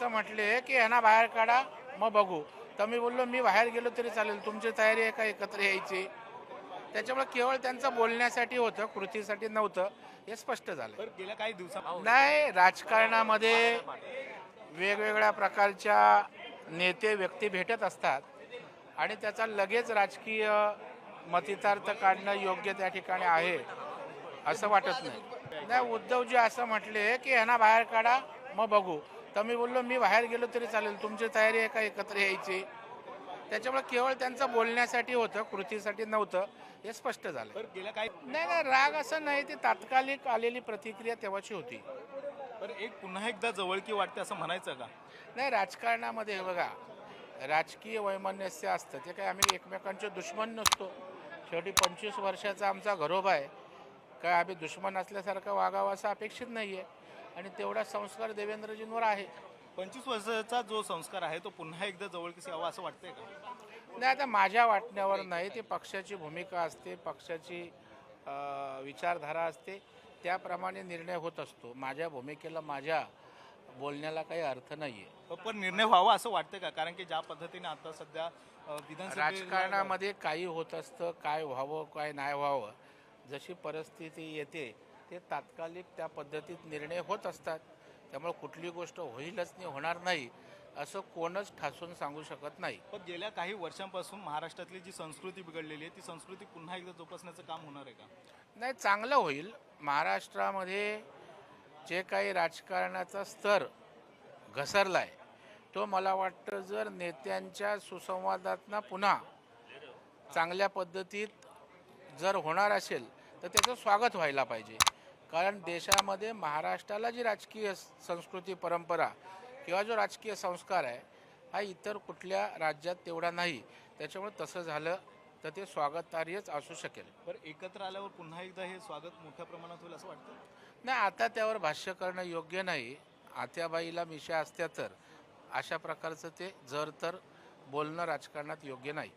असं म्हटले की यांना बाहेर काढा मग बघू. तर मी बोललो मी बाहेर गेलो तरी चालेल. तुमची तयारी आहे का एकत्र यायची? त्याच्यामुळे केवळ त्यांचं बोलण्यासाठी होतं कृतीसाठी नव्हतं. हे स्पष्ट झालं. गेल्या काही दिवसा नाही राजकारणामध्ये वेगवेगळ्या प्रकारच्या नेते व्यक्ती भेटत असतात. आणि त्याचा लगेच राजकीय मतितार्थ काढणं योग्य त्या ठिकाणी आहे असं वाटत नाही. नाही उद्धवजी असं म्हटले की यांना बाहेर काढा मग बघू. तर मी बोललो मी बाहेर गेलो तरी चालेल. तुमची तयारी आहे का एकत्र यायची? त्याच्यामुळे केवळ त्यांचं बोलण्यासाठी होतं कृतीसाठी नव्हतं हे स्पष्ट झालं. नाही नाही राग असं नाही ती तात्कालिक आलेली प्रतिक्रिया तेव्हाची होती. तर एक पुन्हा एकदा जवळकी वाटते असं म्हणायचं का? नाही राजकारणामध्ये बघा राजकीय वैमनस्य असतं ते काय आम्ही एकमेकांचे दुश्मन नसतो. शेवटी पंचवीस वर्षाचा आमचा घरोबा आहे. काय आम्ही दुश्मन असल्यासारखं वागावं असं अपेक्षित नाही आहे आणि तेवढा संस्कार देवेंद्रजींवर आहे. पंचवीस वर्षाचा जो संस्कार आहे तो पुन्हा एकदा जवळकीस यावा असं वाटतंय का? नाही आता माझ्या वाटण्यावर नाही. ती पक्षाची भूमिका असते पक्षाची अं, विचारधारा असते. त्याप्रमाणे निर्णय होत असतो. माझ्या भूमिकेला माझ्या बोलण्याला काही अर्थ नाही आहे पण निर्णय व्हावा असं वाटतंय का? कारण की ज्या पद्धतीने आता सध्या अ, राजकारणामध्ये काही होत असतं काय व्हावं काय नाही व्हावं जशी परिस्थिती येते ते तात्कालिक त्या पद्धतीत निर्णय होत असतात. त्यामुळे कुठली गोष्ट होईलच नाही होणार नाही असं कोणच ठासून सांगू शकत नाही. पण गेल्या काही वर्षांपासून महाराष्ट्रातली जी संस्कृती बिघडलेली आहे ती संस्कृती पुन्हा एकदा जोपासण्याचं काम होणार आहे का? नाही चांगलं होईल. महाराष्ट्रामध्ये जे काही राजकारणाचा स्तर घसरला आहे तो मला वाटतं जर नेत्यांच्या सुसंवादातनं पुन्हा चांगल्या पद्धतीत जर होणार असेल तर त्याचं स्वागत व्हायला पाहिजे. कारण देशामध्ये महाराष्ट्राला जी राजकीय संस्कृती परंपरा किंवा जो राजकीय संस्कार आहे हा इतर कुठल्या राज्यात तेवढा नाही. त्याच्यामुळे तसं झालं तर ते स्वागतार्हच असू शकेल. बरं एकत्र आल्यावर पुन्हा एकदा हे स्वागत मोठ्या प्रमाणात होईल असं वाटतं? नाही आता त्यावर भाष्य करणं योग्य नाही. आत्याबाईला मिशा असत्या तर अशा प्रकारचं ते जर तर बोलणं राजकारणात योग्य नाही.